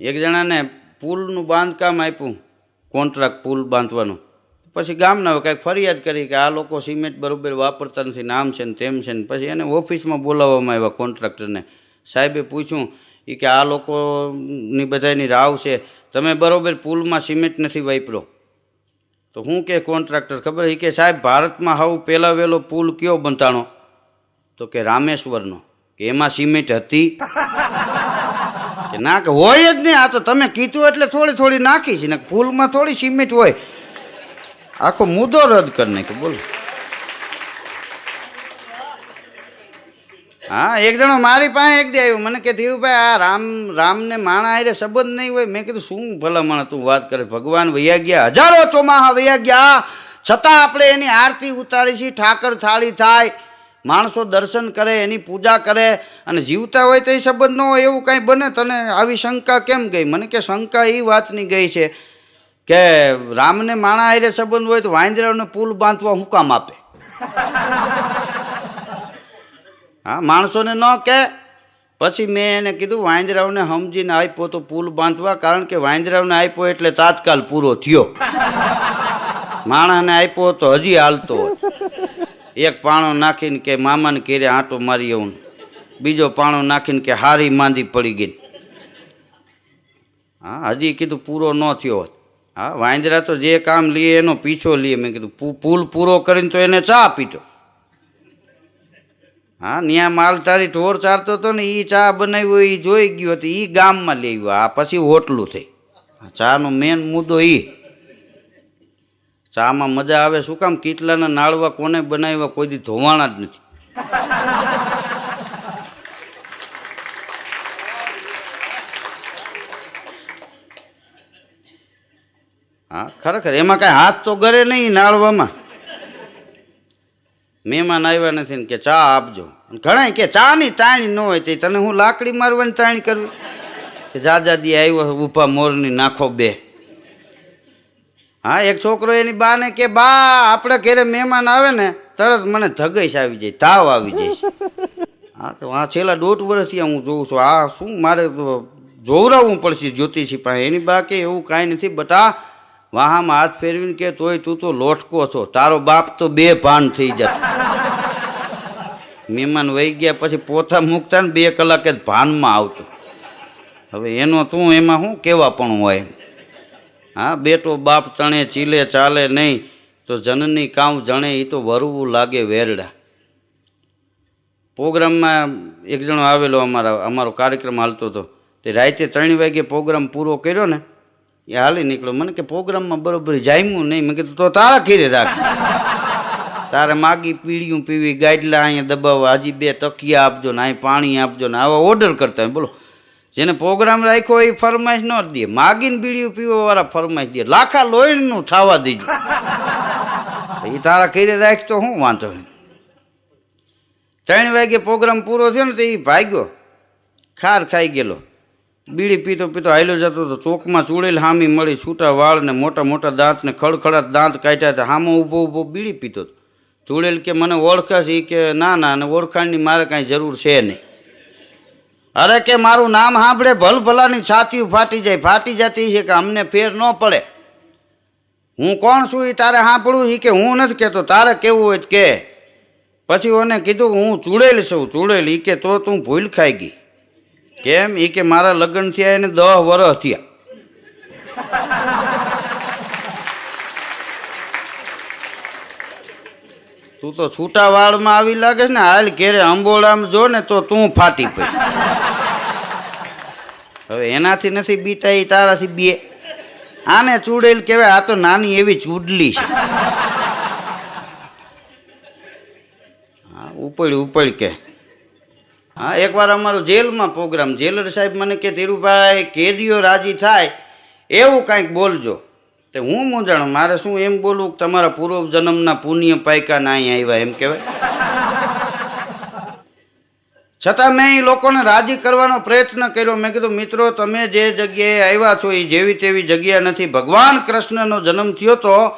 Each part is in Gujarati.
એક જણાને પુલનું બાંધકામ આપ્યું, કોન્ટ્રાક્ટ પુલ બાંધવાનું. પછી ગામના કાંઈક ફરિયાદ કરી કે આ લોકો સિમેન્ટ બરોબર વાપરતા નથી નામ છે ને તેમ છે ને. પછી એને ઓફિસમાં બોલાવવામાં આવ્યા કોન્ટ્રાક્ટરને. સાહેબે પૂછ્યું એ કે આ લોકોની બધાની રાવ છે, તમે બરોબર પુલમાં સિમેન્ટ નથી વાપરો. તો હું કે કોન્ટ્રાક્ટર, ખબર એ કે સાહેબ, ભારતમાં હાવ પહેલાં વહેલો પુલ કયો બંધાણો? તો કે રામેશ્વરનો, કે એમાં સિમેન્ટ હતી. ના, કે હોય જ નહીં આ તો તમે કીધું એટલે થોડી થોડી નાખી છે, ને ફૂલમાં થોડી સિમેન્ટ હોય. આખો મુદ્દો રદ કરી નાખ્યો, બોલો. હા, એક જણો મારી પાસે એક દી આવ્યો, મને કે, ધીરુભાઈ, આ રામ, રામને માણા હારે સંબંધ નહીં હોય. મેં કીધું, શું ભલા માણા તું વાત કરે. ભગવાન વૈયા ગયા, હજારો ચોમાહા વૈયા ગયા. છતાં આપણે એની આરતી ઉતારી છીએ ઠાકર થાળી થાય. માણસો દર્શન કરે, એની પૂજા કરે અને જીવતા હોય તો એ સંબંધ ન હોય એવું કાંઈ બને. તને આવી શંકા કેમ ગઈ? મને કે શંકા એ વાતની ગઈ છે કે રામને માણા હારે સંબંધ હોય તો વાંદરાને પુલ બાંધવા હું કામ આપે? હા, માણસોને ન કે. પછી મેં એને કીધું વાંદરાવને સમજીને આપ્યો તો પુલ બાંધવા, કારણ કે વાંદરાવને આપ્યો એટલે તાત્કાલ પૂરો થયો. માણસને આપ્યો તો હજી હાલતો હોત એક પાણો નાખીને કે મામાને ઘેરે આંટો મારી આવું બીજો પાણો નાખીને કે હારી માંદી પડી ગઈ હા, હજી કીધું પૂરો ન થયો હોત. હા, વાંદરા તો જે કામ લઈએ એનો પીછો લઈએ મેં કીધું પુલ પૂરો કરીને તો એને ચા પીતો. હા ત્યાં માલ તારી ઢોર ચારતો હતો ને એ ચા બનાવ્યો એ જોઈ ગયો હતો એ ગામમાં લેવ્યો આ પછી હોટલું થઈ. ચાનો મેન મુદ્દો એ ચામાં મજા આવે, શું કામ? કીટલાના નાળવા કોને બનાવ્યા? કોઈ દી ધોવાણા જ નથી. હા, ખરેખર, એમાં કાંઈ હાથ તો ગરે નહીં નાળવામાં. મહેમાન આવ્યા નથી ને કે ચા આપજો. ઘણા કે ચાની તાણી ન હોય તે તને હું લાકડી મારવાની તાણી કરવી કે જાજાદી આવ્યો ઊભા મોરની નાખો બે. હા, એક છોકરો એની બાને કે, બા, આપણે ઘરે મહેમાન આવે ને, તરત મને ધગશ આવી જાય, તાવ આવી જાય. હા, તો આ છેલ્લા દોઢ વર્ષથી હું જોઉં છું. આ શું મારે જોવરાવવું પડશે જ્યોતિષી પાસે. એની બા કે, એવું કાંઈ નથી, બટા, વાહામાં હાથ ફેરવીને કે, તોય તું તો લોટકો છો. તારો બાપ તો બે ભાન થઈ જશે. મહેમાન વહી ગયા પછી પોતા મૂકતા ને બે કલાકે ભાનમાં આવતો. હવે એનો તું એમાં શું કેવા પણ હોય? હા, બેટો બાપ તણે, ચીલે, ચાલે નહીં, તો જનની કામ જણે એ તો વરવું લાગે વેરડા. પ્રોગ્રામમાં એક જણો આવેલો અમારા, અમારો કાર્યક્રમ હાલતો હતો. તે રાતે ત્રણ વાગે પ્રોગ્રામ પૂરો કર્યો ને, એ હાલી નીકળ્યો. મને કે, પ્રોગ્રામમાં બરોબર જામ્યું નહીં. મેં કીધું, તો તારા ખીરે રાખ. તારે માગી પીળિયું પીવી ગાઈડલા અહીંયા દબાવવા હજી બે તકિયા આપજો ને, અહીં પાણી આપજો ને, આવા ઓર્ડર કરતા બોલો જેને પ્રોગ્રામ રાખ્યો એ ફરમાઈશ ન દે. માગીને બીડીયું પીવા વાળા ફરમાઈશ દે. લાખા લોહીનું થવા દેજો. એ તારા કરી રાખ તો શું વાંધો ત્રણ વાગે પ્રોગ્રામ પૂરો થયો ને તો એ ભાગ્યો. ખાર ખાઈ ગયેલો. બીડી પીતો પીતો હાલ્યો જતો તો ચોકમાં ચૂડેલ હામી મળી છૂટા વાળ ને મોટા મોટા દાંત ને ખડખડાટ દાંત કાઢ્યા હતા. હામો ઊભો ઊભો બીડી પીતો ચૂડેલ કે મને ઓળખાશ એ કે ના ના અને ઓળખાણની મારે કાંઈ જરૂર છે નહીં. અરે કે મારું નામ સાંભળે, ભલ ભલાની છાતીઓ ફાટી જાય. ફાટી જતી છે કે અમને ફેર ન પડે. હું કોણ છું એ તારે સાંભળું એ કે હું નથી કહેતો. તારે કેવું હોય કે. પછી ઓને કીધું હું ચૂડેલ છું, ચૂડેલ. એ કે તો તું ભૂલ ખાઈ ગઈ. કેમ? એ કે મારા લગ્ન થયા એને દહ વર્ષ થયા. તું તો છૂટા વાળમાં આવી લાગે છે ને, હાલ ઘેરે અંબોળામાં જો ને તો તું ફાટી પડી. હવે એનાથી નથી બીતા, એ તારાથી બે. આને ચૂડેલ કહેવાય, આ તો નાની એવી ચૂડલી છે. હા, ઉપડ ઉપડ કે. હા, એકવાર અમારો જેલમાં પ્રોગ્રામ, જેલર સાહેબ મને કે, ધીરુભાઈ, કેદીઓ રાજી થાય, એવું કાંઈક બોલજો. તે હું મૂંઝાણું મારે શું એમ બોલવું કે તમારા પૂર્વ જન્મના પુણ્ય પાયકા ના અહીં આવ્યા એમ કહેવાય? છતાં મેં એ લોકોને રાજી કરવાનો પ્રયત્ન કર્યો. મેં કીધું, મિત્રો, તમે જે જગ્યાએ આવ્યા છો એ જેવી તેવી જગ્યા નથી. ભગવાન કૃષ્ણનો જન્મ થયો તો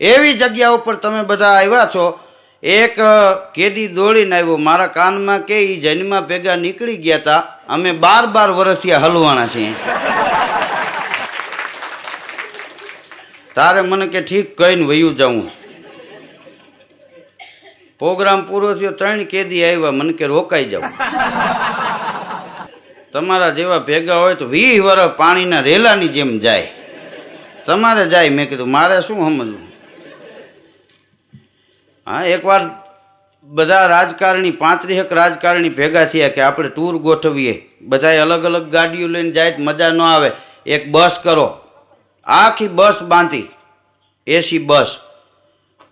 એવી જગ્યા ઉપર તમે બધા આવ્યા છો. એક કેદી દોડીને આવ્યો. મારા કાનમાં કે એ જન્મા ભેગા નીકળી ગયા હતા અમે બાર બાર વર્ષથી હલવાણા છીએ. તારે મને કે ઠીક કહીને વયું જાઉં. પ્રોગ્રામ પૂરો થયો, ત્રણ કેદી આવ્યા, મને કે રોકાઈ જાઉં. તમારા જેવા ભેગા હોય તો વીસ વર્ષ પાણીના રેલાની જેમ જાય. તમારે જાય, મેં કીધું, મારે શું સમજવું? હા, એકવાર બધા રાજકારણી, પાંત્રીસેક રાજકારણી ભેગા થયા કે આપણે ટૂર ગોઠવીએ. બધાએ અલગ અલગ ગાડીઓ લઈને જાય, મજા ન આવે. એક બસ કરો. આખી બસ બાંધી. એસી બસ.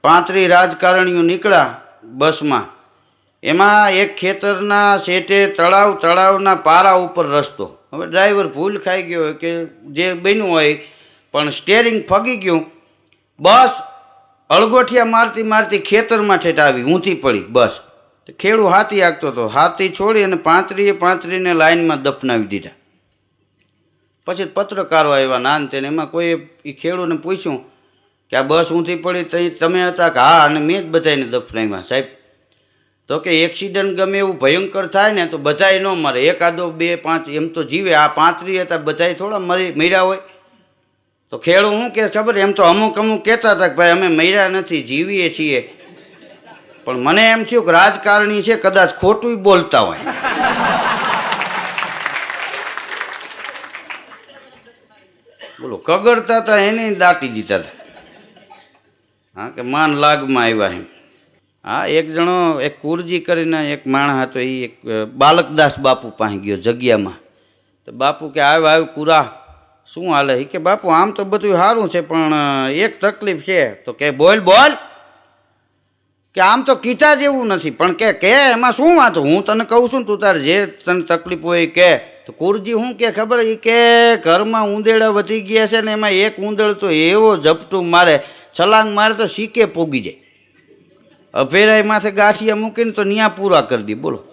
પાંત્રી રાજકારણીઓ નીકળ્યા બસમાં. એમાં એક ખેતરના શેઠે તળાવ, તળાવના પારા ઉપર રસ્તો. હવે ડ્રાઈવર ભૂલ ખાઈ ગયો કે જે બન્યું હોય, પણ સ્ટેરિંગ ફગી ગયું. બસ અળગોઠિયા મારતી મારતી ખેતરમાં ઠેઠ આવી, ઊંધી પડી, બસ. ખેડૂ હાથી આગતો હતો. હાથી છોડી અને પાંત્રીએ પાંત્રીને લાઈનમાં દફનાવી દીધા. પછી પત્રકારો આવ્યા નાન તેને. એમાં કોઈ એ ખેડૂને પૂછ્યું કે આ બસ ઊંધી પડી તઈ તમે હતા કે હા, અને મેં જ બધાને દફનાવ્યા સાહેબ. તો કે એક્સિડન્ટ ગમે એવું ભયંકર થાય ને તો બધાય ન મરે. એકાદો, બે, પાંચ, એમ તો જીવે. આ પાંત્રી હતા, બધાય થોડા મરી, મર્યા હોય. તો ખેડૂ શું કે ખબર? એમ તો અમુક અમુક કહેતા હતા કે ભાઈ અમે મર્યા નથી, જીવીએ છીએ. પણ મને એમ થયું કે રાજકારણી છે, કદાચ ખોટું બોલતા હોય. બોલો, કગડતા હતા એને દાટી દીધા હતા હા, કે માન લાગમાં આવ્યા એમ. હા, એક જણો, એક કુરજી કરીને એક માણસ હતો એ એક બાલકદાસ બાપુ પાસે ગયો જગ્યામાં. તો બાપુ કે, આવ્યો આવ્યો, કુરા, શું હાલે? એ કે, બાપુ, આમ તો બધું સારું છે, પણ એક તકલીફ છે. તો કે, બોલ બોલ. કે, આમ તો કીધા જેવું નથી, પણ કે કે, એમાં શું વાત હું તને કહું છું તું તારે જે તને તકલીફ હોય એ કે. તો કુરજી શું કે ખબર એ કે ઘરમાં ઉંદેડા વધી ગયા છે ને એમાં એક ઉંદર તો એવો ઝપટું મારે, છલાંગ મારે તો શીકે પોગી જાય. અભેરાય માથે ગાંઠિયા મૂકીને તો ન્યા પૂરા કરી દી, બોલો.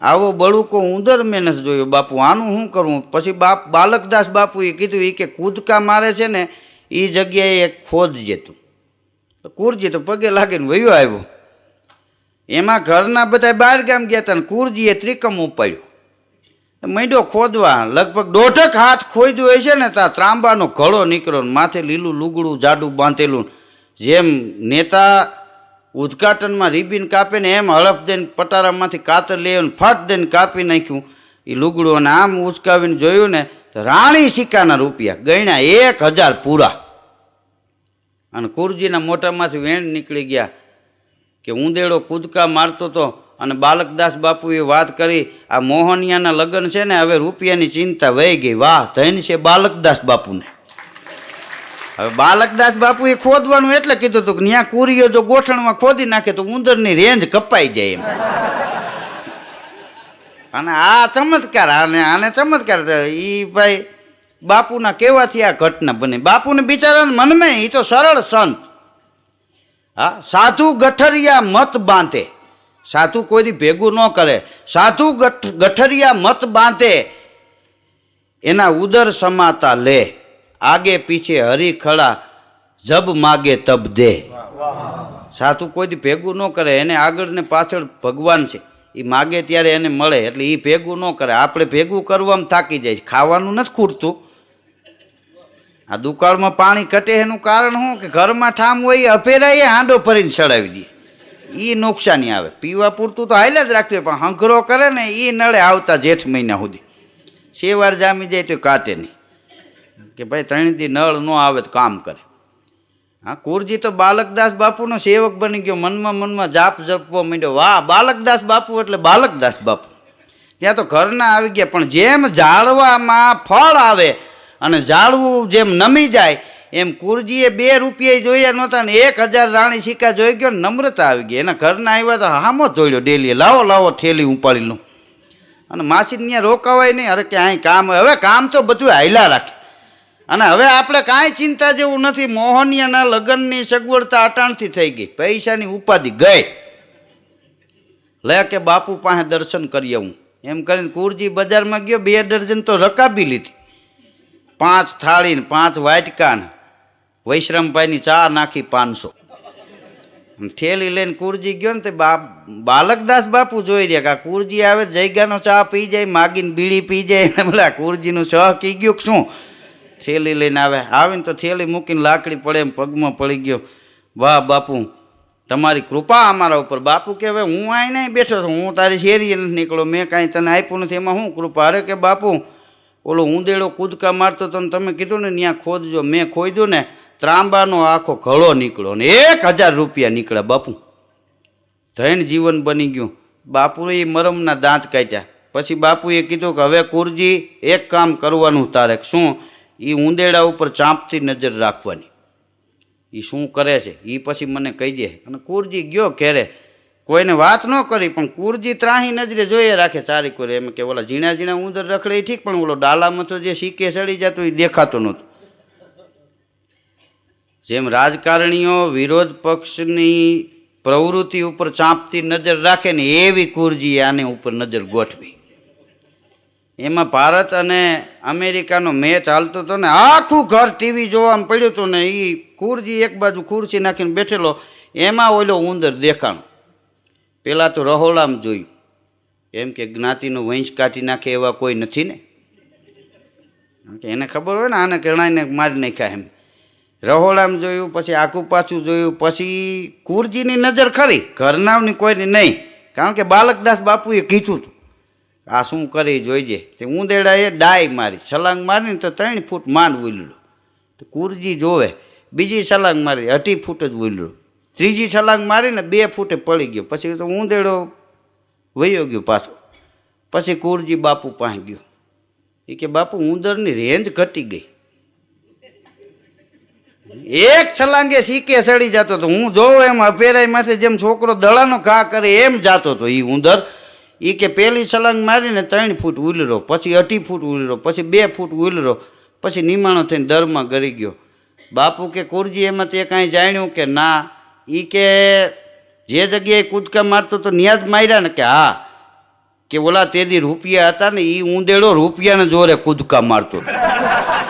આવો બળુકો ઉંદર મેં નથી જોયો, બાપુ, આનું શું કરવું પછી બાપ, બાલકદાસ બાપુએ કીધું એ કે કૂદકા મારે છે ને એ જગ્યાએ એક ખોદ તું કુરજી તો પગે લાગીને વયો આવ્યો. એમાં ઘરના બધા બહાર ગામ ગયા હતા ને કુરજીએ ત્રિકમ ઉપાડ્યો. મંડ્યો ખોદવા, લગભગ દોઢક હાથ ખોદ્યું હોય છે ને ત્યાં ત્રાંબાનો ઘડો નીકળ્યો માથે લીલું લુગડું, જાડું બાંધેલું. જેમ નેતા ઉદ્ઘાટનમાં રિબિન કાપે ને, એમ હળફ દઈને પટારામાંથી કાતર લે ફટ દઈને કાપી નાખ્યું. એ લુગડું અને આમ ઉચકાવીને જોયું ને, તો રાણી સિક્કાના રૂપિયા ગણ્યા એક હજાર પૂરા. અને કુરજીના મોઢામાંથી વેણ નીકળી ગયા કે ઉંદેડો કૂદકા મારતો હતો અને બાલકદાસ બાપુએ વાત કરી, આ મોહનિયાના લગ્ન છે ને, હવે રૂપિયાની ચિંતા વહી ગઈ. વાહ ધન છે બાલકદાસ બાપુને. હવે બાલકદાસ બાપુએ ખોદવાનું એટલે કીધું હતું કે ત્યાં કુરીઓ જો ગોઠણમાં ખોદી નાખે તો ઉંદરની રેન્જ કપાઈ જાય એમ. અને આ ચમત્કાર આને આને ચમત્કાર એ ભાઈ બાપુના કેવાથી આ ઘટના બની. બાપુને બિચારાને મનમાં એ તો સરળ સંત. હા, સાધુ ગઠરિયા મત બાંધે. સાધુ કોઈ ભેગું ન કરે. સાધુ ગઠ, ગઠરિયા મત બાંધે, એના ઉદર સમાતા લે. આગે પીછે હરી ખડા જબ માગે તબ દે. સાધુ કોઈ ભેગું ન કરે, એને આગળ ને પાછળ ભગવાન છે. એ માગે ત્યારે એને મળે, એટલે એ ભેગું ન કરે. આપણે ભેગું કરવામાં થાકી જાય ખાવાનું નથી ખૂટતું. આ દુકાળમાં પાણી ઘટે એનું કારણ શું? કે ઘરમાં ઠામ હોય એ અફેરાય હાંડો ભરીને ચડાવી દે. એ નુકસાની આવે. પીવા પૂરતું તો હાલ્યા જ રાખતું પણ હંકરો કરે ને એ નળે આવતા જેઠ મહિના સુધી. શેવાર જામી જાય તો કાટે નહીં. કે ભાઈ ત્રણ દી નળ ન આવે તો કામ કરે. હા, કુરજી તો બાલકદાસ બાપુનો સેવક બની ગયો. મનમાં મનમાં જાપ જપવો માંડ્યો. વાહ, બાલકદાસ બાપુ એટલે બાલકદાસ બાપુ. ત્યાં તો ઘરના આવી ગયા, પણ જેમ ઝાડવામાં ફળ આવે અને ઝાડવું જેમ નમી જાય એમ કુરજીએ બે રૂપિયા જોયા નહોતા ને એક હજાર રાણી સિક્કા જોઈ ગયો નમ્રતા આવી ગઈ. એના ઘરના આવ્યા તો હામો ધોડ્યો ડેલીએ. લાવો લાવો થેલી ઉપાડી લઉં અને માસી ત્યાં રોકાવાય નહીં. અરે કે અહીં કામ. હવે કામ તો બધું હાયલા રાખે. અને હવે આપણે કાંઈ ચિંતા જેવું નથી. મોહનિયાના લગ્નની સગવડતા અટાણથી થઈ ગઈ. પૈસાની ઉપાધિ ગઈ. લે કે બાપુ પાસે દર્શન કરી આવું. એમ કરીને કુરજી બજારમાં ગયો. બે ડર્જન તો રકાબી લીધી. પાંચ થાળી ને પાંચ વાટકા ને વૈશ્રમભાઈની ચા નાખી પાંચસો. ઠેલી લઈને કુરજી ગયો ને તે બા બાલકદાસ બાપુ જોઈ રહ્યા કે આ કુરજી આવે જૈગાનો ચા પી જાય, માગીને બીડી પી જાય ને બોલા કુરજીનું સહ કી ગયું શું? થેલી લઈને આવે. આવીને તો થેલી મૂકીને લાકડી પડે એમ પગમાં પડી ગયો. વાહ બાપુ, તમારી કૃપા અમારા ઉપર. બાપુ કે હું અહીં નહીં બેઠો છું, હું તારી શેરીએ નથી નીકળો મેં કાંઈ તને આપ્યું નથી, એમાં શું કૃપા? અરે કે બાપુ, ઓલો ઊંદેડો કૂદકા મારતો તો તમે કીધું ને ત્યાં ખોદજો. મેં ખોદ્યું ને ત્રાંબાનો આખો ઘળો નીકળ્યો ને એક હજાર રૂપિયા નીકળ્યા બાપુ. ધૈન જીવન બની ગયું. બાપુએ મરમના દાંત કાઢ્યા. પછી બાપુએ કીધું કે હવે કુરજી, એક કામ કરવાનું તારે. શું? એ ઊંદેડા ઉપર ચાંપતી નજર રાખવાની. એ શું કરે છે? એ પછી મને કહી દે. અને કુરજી ગયો ઘેરે. કોઈને વાત ન કરી, પણ કુરજી ત્રાહી નજરે જોઈએ રાખે ચારી કરે એમ કે ઓલા ઝીણા ઝીણા ઉંદર રખડે ઠીક, પણ ઓલો ડાલામાં તો જે શીકે ચડી જતો એ દેખાતો નહોતો. જેમ રાજકારણીઓ વિરોધ પક્ષની પ્રવૃત્તિ ઉપર ચાંપતી નજર રાખે ને એવી કુરજી આને ઉપર નજર ગોઠવી. એમાં ભારત અને અમેરિકાનો મેચ હાલતો હતો ને આખું ઘર ટીવી જોવામાં પડ્યું હતું ને એ કુરજી એક બાજુ ખુરશી નાખીને બેઠેલો, એમાં ઓલો ઉંદર દેખાણો. પહેલાં તો રહોલામ જોયું. એમ કે જ્ઞાતિનો વંશ કાઢી નાખે એવા કોઈ નથી ને? એને ખબર હોય ને આને કણાઈને મારી નાખ્યા એમ. રહોળામાં જોયું, પછી આખું પાછું જોયું, પછી કુરજીની નજર ખરી. ઘરનાવની કોઈની નહીં. કારણ કે બાલકદાસ બાપુએ કીધું હતું. આ શું કરી જોઈજે. તે ઊંદેડાએ ડાય મારી. છલાંગ મારીને તો ત્રણ ફૂટ માંડ ઉલડો તો કુરજી જોવે, બીજી છલાંગ મારી, અઢી ફૂટ જ ઉલડો ત્રીજી છલાંગ મારીને બે ફૂટે પડી ગયો. પછી તો ઊંદેડો વયો ગયો પાછો. પછી કુરજી બાપુ પાસે ગયો. એ કે, બાપુ, ઉંદરની રેન્જ ઘટી ગઈ. એક છલાંગે સીકે ચડી જતો હતો હું જોઉં એમ અપેરાઈ માથે જેમ છોકરો દડાનો ઘા કરે એમ જાતો હતો એ ઉંદર. એ કે પહેલી છલાંગ મારીને ત્રણ ફૂટ ઉલરો, પછી અઢી ફૂટ ઉલરો, પછી બે ફૂટ ઉલરો, પછી નિમાણો થઈને દરમાં ગરી ગયો. બાપુ કે કુરજી, એમાં તે કાંઈ જાણ્યું કે ના? એ કે જે જગ્યાએ કૂદકા મારતો તો ન્યાજ માર્યા ને કે હા, કે ઓલા તેદી રૂપિયા હતા ને એ ઊંદેડો રૂપિયાને જોરે કૂદકા મારતો હતો.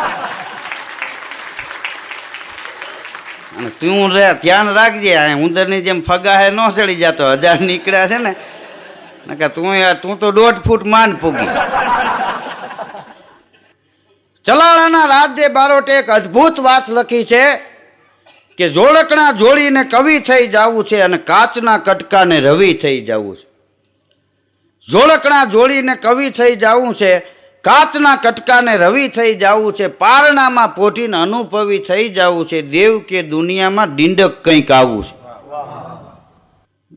તું રે, ધ્યાન રાખજે, આ ઉંદરની જેમ ફગાહે ન ચડી જતો. હજાર નીકળ્યા છે ને કે તું તું તો દોઢ ફૂટ માન પૂગી. ચલાળાના રાજ્ય બારોટે એક અદ્ભુત વાત લખી છે કે જોડકણા જોડીને કવિ થઈ જવું છે અને કાચના કટકાને રવિ થઈ જવું છે. જોડકણા જોડીને કવિ થઈ જવું છે કાચના કટકાને રવિ થઈ જવું છે, પારણામાં પોઠીને અનુભવી થઈ જવું છે, દેવ કે દુનિયામાં ડીંડક કંઈક આવવું છે.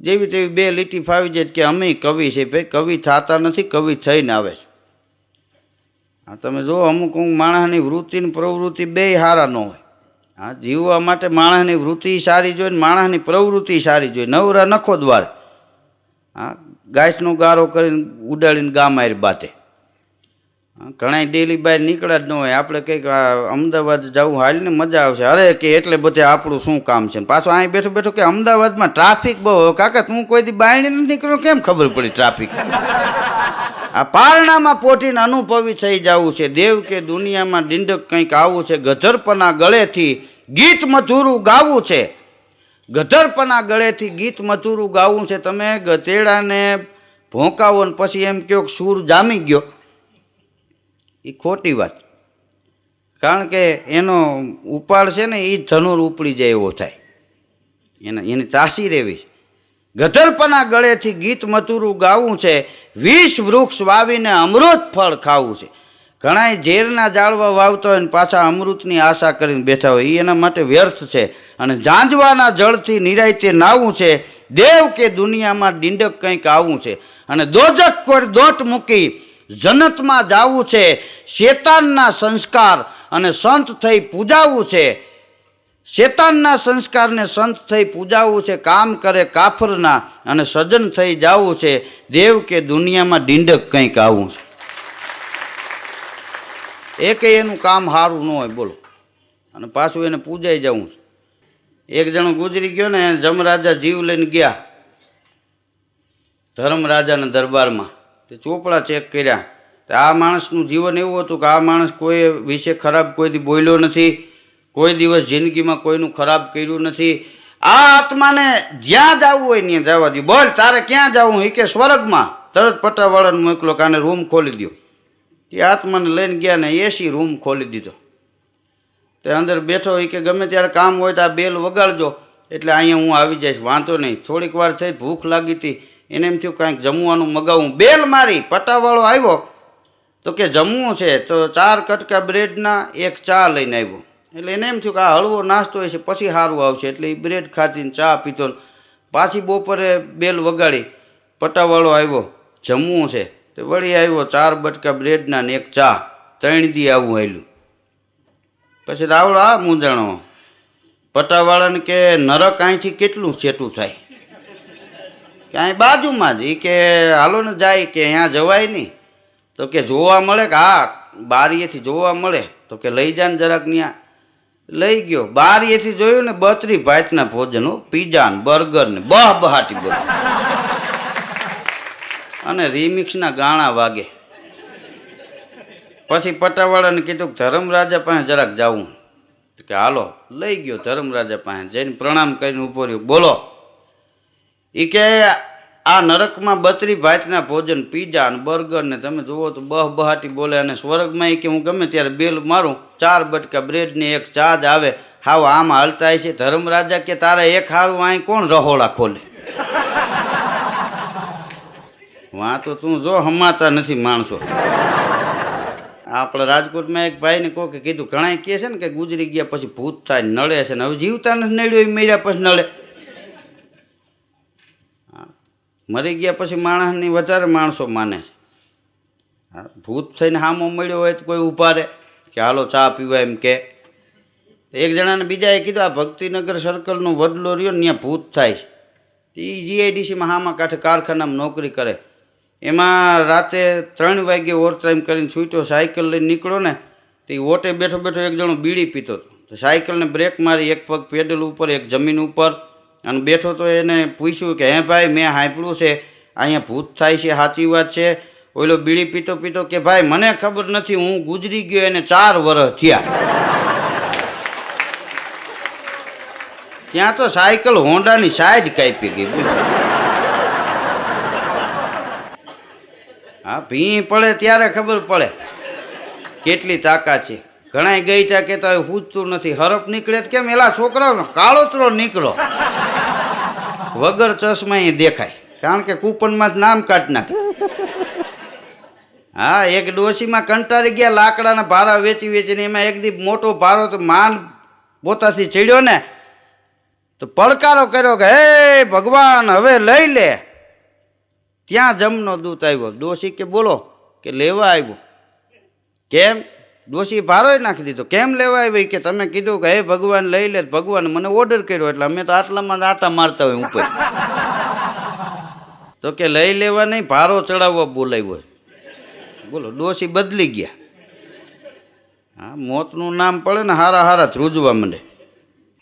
જેવી તેવી બે લીટી ફાવી જાય કે અમે કવિ છે, ભાઈ કવિ થતા નથી, કવિ થઈને આવે છે. હા તમે જો અમુક અમુક માણસની વૃત્તિની પ્રવૃત્તિ બે સારા ન હોય. હા જીવવા માટે માણસની વૃત્તિ સારી જોઈએ ને માણસની પ્રવૃત્તિ સારી જોઈએ નવરા નખો દ્વાર. હા ગાયસનો ગારો કરીને ઉડાડીને ગામ આર બાતે હા, ઘણાય ડેલી બહાર નીકળ્યા જ ન હોય. આપણે કંઈક અમદાવાદ જવું હાલ ને મજા આવશે. અરે કે એટલે બધે આપણું શું કામ છે? પાછું અહીં બેઠો બેઠો કે અમદાવાદમાં ટ્રાફિક બહુ. કાકા તું કોઈ દી બહાર નથી નીકળ્યો? કેમ ખબર પડી ટ્રાફિક આ પારણામાં પોટીને અનુભવી થઈ જવું છે. દેવ કે દુનિયામાં દિંડક કંઈક આવું છે. ગધરપના ગળેથી ગીત મધુરું ગાવું છે. ગધરપના ગળેથી ગીત મધુરું ગાવું છે. તમે ગધેડાને ભોંકાવો ને પછી એમ કહો સૂર જામી ગયો. એ ખોટી વાત. કારણ કે એનો ઉપાડ છે ને એ ધનુર ઉપડી જાય એવો થાય. એને, એની તાસીર એવી છે. ગધરપના ગળેથી ગીત મથુરું ગાવું છે વીસ વૃક્ષ વાવીને અમૃત ફળ ખાવું છે. ઘણાય ઝેરના જાળવા વાવતા હોય ને પાછા અમૃતની આશા કરીને બેઠા હોય એ એના માટે વ્યર્થ છે. અને જાંજવાના જળથી નિરાયતે નાવું છે, દેવ કે દુનિયામાં ડીંડક કંઈક આવું છે. અને દોજક પર દોટ મૂકી જનતમાં જાવું છે, શેતાનના સંસ્કાર અને સંત થઈ પૂજાવું છે. શેતાનના સંસ્કારને સંત થઈ પૂજાવું છે, કામ કરે કાફરના અને સજ્જન થઈ જાવું છે. દેવ કે દુનિયામાં ડીંડક કંઈક આવું છે. એકે એનું કામ સારું ન હોય, બોલો. અને પાછું એને પૂજાઈ જવું છે. એક જણો ગુજરી ગયો ને જમરાજા જીવ લઈને ગયા. ધર્મરાજાના દરબારમાં. તે ચોપડા ચેક કર્યા. તો આ માણસનું જીવન એવું હતું કે આ માણસ કોઈ વિશે ખરાબ કોઈ દી બોલ્યો નથી, કોઈ દિવસ જિંદગીમાં કોઈનું ખરાબ કર્યું નથી. આ આત્માને જ્યાં જવું હોય ત્યાં જવા દઉં બોલ, તારે ક્યાં જવું એ કે સ્વર્ગમાં. તરત પટાવાળાને મોકલો કે આને રૂમ ખોલી દો એ આત્માને લઈને ગયા ને એસી રૂમ ખોલી દીધો. તે અંદર બેઠો હોય કે ગમે ત્યારે કામ હોય તો આ બેલ વગાડજો. એટલે અહીંયા હું આવી જઈશ. વાંધો નહીં. થોડીક વાર થઈ, ભૂખ લાગી હતી. એને એમ થયું કાંઈક જમવાનું મગાવું. બેલ મારી, પટાવાળો આવ્યો. તો કે જમવું છે? તો ચાર કટકા બ્રેડના એક ચા લઈને આવ્યો. એટલે એને એમ થયું કે આ હળવો નાસ્તો હશે, પછી સારું આવશે. એટલે એ બ્રેડ ખાધીને ચા પીતો પાછી બપોરે બેલ વગાડી, પટાવાળો આવ્યો. જમવું છે? તો વળી આવ્યો ચાર બટકા બ્રેડના ને એક ચા. ત્રણ દી આવું આવેલું પછી રાવળ, આ મૂંઝાણો. પટાવાળાને કે નરક અહીંથી કેટલું છેટું થાય? કે અહીં બાજુમાં જ એ કે હાલો ને જાય, કે અહીંયા જવાય નહીં. તો કે જોવા મળે કે હા, બારીએથી જોવા મળે. તો કે લઈ જાય ને જરાક ત્યાં લઈ ગયો. બારીએથી જોયું ને બત્રી ભાતના ભોજનો, પીઝા ને બર્ગર ને, બહ બહાટી બધું. અને રીમિક્સના ગાણા વાગે. પછી પટાવાળાને કીધું કે ધર્મરાજા પાસે જરાક જાવું કે હાલો, લઈ ગયો ધર્મરાજા પાસે જઈને પ્રણામ કરીને ઊભો રહ્યો. બોલો. એ કે આ નરકમાં બત્રી ભાતના ભોજન, પીઝા અને બર્ગર ને તમે જુઓ તો બહ બહાટી બોલે અને સ્વર્ગમાં એ કે હું ગમે ત્યારે બેલ મારું, ચાર બટકા બ્રેડની એક ચાજ આવે, હાવ આમ હાલતા છે, ધર્મરાજા કે તારા એક હારું અહીં કોણ રહોળા ખોલે? વાં તો તું જો હમાતા નથી માણસો. આપણે રાજકોટમાં એક ભાઈને કહો કે કીધું ઘણા કહે છે ને કે ગુજરી ગયા પછી ભૂત થાય, નડે છે ને, હવે જીવતા નથી નડ્યો એ મર્યા પછી નડે હા, મરી ગયા પછી માણસની વધારે માણસો માને છે. ભૂત થઈને હામો મળ્યો હોય તો કોઈ ઊભા રહે કે હાલો ચા પીવા એમ કે. એક જણાને બીજાએ કીધું, આ ભક્તિનગર સર્કલનો વડલો રહ્યો ને ત્યાં ભૂત થાય છે. એ જીઆઈડીસીમાં હામા કાંઠે કારખાનામાં નોકરી કરે. એમાં રાતે ત્રણ વાગે ઓવર ટાઈમ કરીને છૂટ્યો, સાયકલ લઈને નીકળ્યો ને, તો એ ઓટે બેઠો બેઠો એક જણો બીડી પીતો હતો. તો સાયકલને બ્રેક મારી, એક પગ પેડલ ઉપર, એક જમીન ઉપર અને બેઠો તો એને પૂછ્યું કે, હે ભાઈ, મેં સાંભળ્યું છે, અહીંયા ભૂત થાય છે, સાચી વાત છે. ઓલો બીડી પીતો પીતો કે, ભાઈ, મને ખબર નથી, હું ગુજરી ગયો એને ચાર વર્ષ થયા. ત્યાં તો સાયકલ હોન્ડાની સાઈડ કાપી ગઈ હા ભી પડે ત્યારે ખબર પડે કેટલી તાકાત છે. ઘણાય ગઈ ત્યાં કહેતા હોય, પૂછતું નથી હરફ નીકળે કેમ? એલા છોકરાઓ કાળોતરો નીકળો. વગર ચશ્મા એ દેખાય, કારણ કે કૂપનમાં જ નામ કાઢ નાખે. હા, એક ડોશીમાં કંટાળી ગયા, લાકડાના ભારા વેચી વેચીને એમાં એક દી મોટો ભારો તો માન પોતાથી ચડ્યો ને, તો પડકારો કર્યો કે, હે ભગવાન, હવે લઈ લે. ત્યાં જમનો દૂત આવ્યો. ડોશી કે, બોલો, કે લેવા આવ્યો? કેમ? ડોશી ભારોય નાખી દીધો. કેમ લેવા ભાઈ કે તમે કીધું કે હે ભગવાન, લઈ લે, ભગવાન મને ઓર્ડર કર્યો એટલે અમે તો આટલામાં આટા મારતા હોય ઉપર. તો કે લઈ લેવા નહીં, ભારો ચડાવવા બોલાવ્યો બોલો દોષી બદલી ગયા. હા, મોતનું નામ પડે ને હારા હારા ધ્રુજવા મને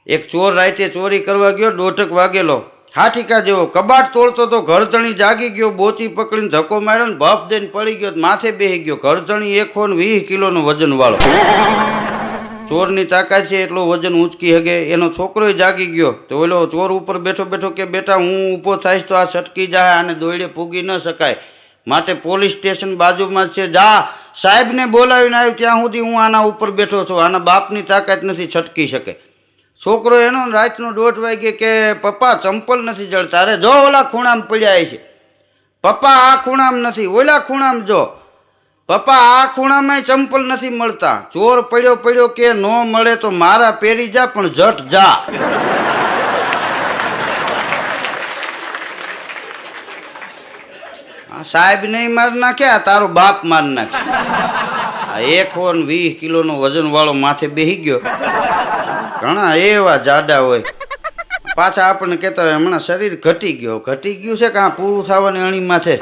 એક ચોર રાતે ચોરી કરવા ગયો, દોઢક વાગેલો. હાથીકા જેવો કબાટ તોડતો તો ઘરધણી જાગી ગયો, બોચી પકડીને ધક્કો માર્યો ને ભફ દઈને પડી ગયો, માથે બેહી ગયો. ઘરધણી એકસો ને વીસ કિલોનો વજન વાળો. ચોરની તાકાત છે, એટલો વજન ઊંચકી હગે. એનો છોકરો જાગી ગયો. તો ઓલો ચોર ઉપર બેઠો બેઠો કે, બેટા, હું ઊભો થાઈશ તો આ છટકી જાય અને દોડે પૂગી ન શકાય. માટે પોલીસ સ્ટેશન બાજુમાં છે, જા, સાહેબને બોલાવીને આવ્યું, ત્યાં સુધી હું આના ઉપર બેઠો છું. આના બાપની તાકાત નથી, છટકી શકે. છોકરો એનો રાતનો દોઢ વાગે કે, પપ્પા, ચંપલ નથી જળતા અરે જો ઓલા ખૂણામાં પડ્યા છે પપ્પા, આ ખૂણામાં નથી. ઓલા ખૂણામાં જો. પપ્પા, આ ખૂણામાં ચંપલ નથી મળતા. ચોર પડ્યો પડ્યો કે ન મળે તો મારા પહેરી જા, પણ જટ જા. સાહેબ નહીં માર નાખ્યા તારો બાપ માર નાખે. આ એકસો ને વીસ કિલોનો વજન વાળો માથે બેહી ગયો. ઘણા એવા જાડા હોય. પાછા આપણને કહેતા હોય, હમણાં શરીર ઘટી ગયો. ઘટી ગયું છે કાં પૂરું થવાની અણી માથે?